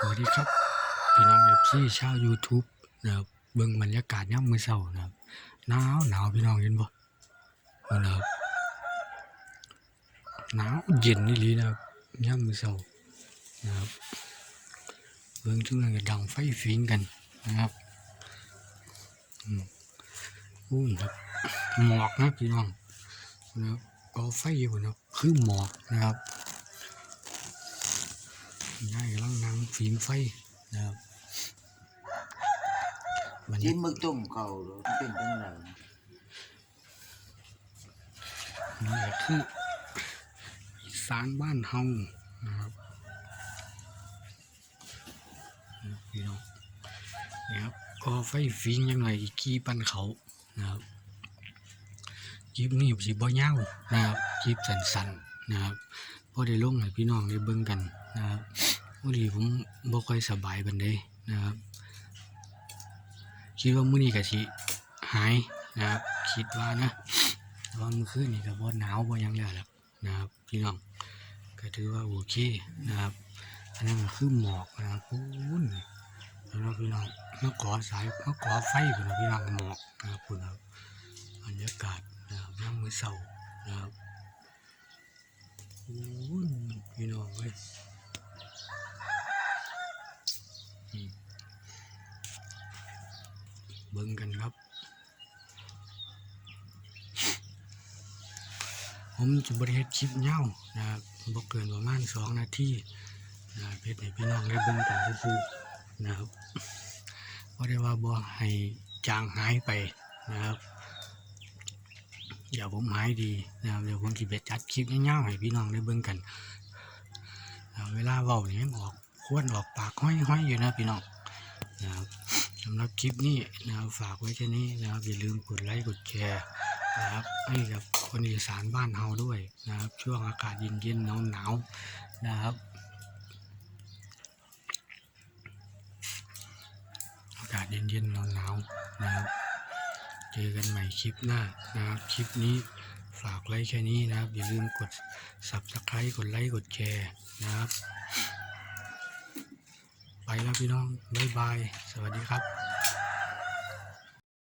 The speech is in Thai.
สวัสดีครับ พี่น้องเอฟซีชาว YouTube นะครับเบิ่งบรรยากาศยามมื้อเช้านะครับหนาวหนาวพี่น้องเห็นบ่เอานะครับหนาวเย็นนี่ลีนะครับยามมื้อเช้านะครับเบิ่งทุกอย่างก็ดังไฟฟิงกันนะครับอืมอู้ยครับหมอกนะพี่น้องนะครับก่อไฟอยู่นะคือหมอกนะครับ ยายกำลังนั่งฟิล์มไฟนะครับบรรกิยานมึกต้มเก่าหรือเป็นจังไงนี่ก็คืออีสานบ้านเฮานะครับนะครับพี่น้องนี่ครับก็ไฟฟิล์มยังไงอีกขี้ปั้นเขานะครับคลิปนี้สิบ่ยาวนะครับคลิปสั้นๆนะครับพอได้ลงให้พี่น้องได้เบิ่งกันนะครับ วันนี้ผมบ่ค่อยสบายบันไดนะครับ คิดว่ามื้อนี้ก็สิหายนะครับ คิดว่านะต่ว่ามื้อคืนนี่ก็บ่หนาวบ่ยังแล้วนะครับพี่น้องก็ถือว่าโอเคนะครับอันนั้นก็คือหมอกนะครับพูนแล้วนะพี่น้องมาก่อสายมาก่อไฟพุ่นนะพี่น้องหมอกนะครับพุ่นครับบรรยากาศนะครับมมื้อเช้านะครับพูนพี่น้องเว้ยอืม เบิ่งกันครับ ผมจะบริเฮ็ดคลิปยานะครับบ่เกินประมาณสองนาทีนะครับเฮ็ดให้พี่น้องได้เบิ่งกันซื่อๆนะครับบ่ได้ว่าบ่ให้จางหายไปนะครับอย่าผมหายดีนะครับเดี๋ยวผมสิไปจัดคลิปยาวๆให้พี่น้องได้เบิ่งกัน เวลาเว้านี่มันออก ควรออกปากห้อยๆอยู่นะพี่น้องนะครับสำหรับคลิปนี้นะครับฝากไว้แค่นี้นะครับอย่าลืมกดไลค์กดแชร์นะครับให้กับคนอีสานบ้านเฮาด้วยนะครับ ช่วงอากาศเย็นๆหนาวๆนะครับอากาศเย็นๆหนาวๆนะครับเจอกันใหม่คลิปหน้านะครับคลิปนี้ฝากไว้แค่นี้นะครับ อย่าลืมกด subscribe กดไลค์กดแชร์นะครับ ไปแล้วพี่น้องบ๊ายบาย สวัสดีครับ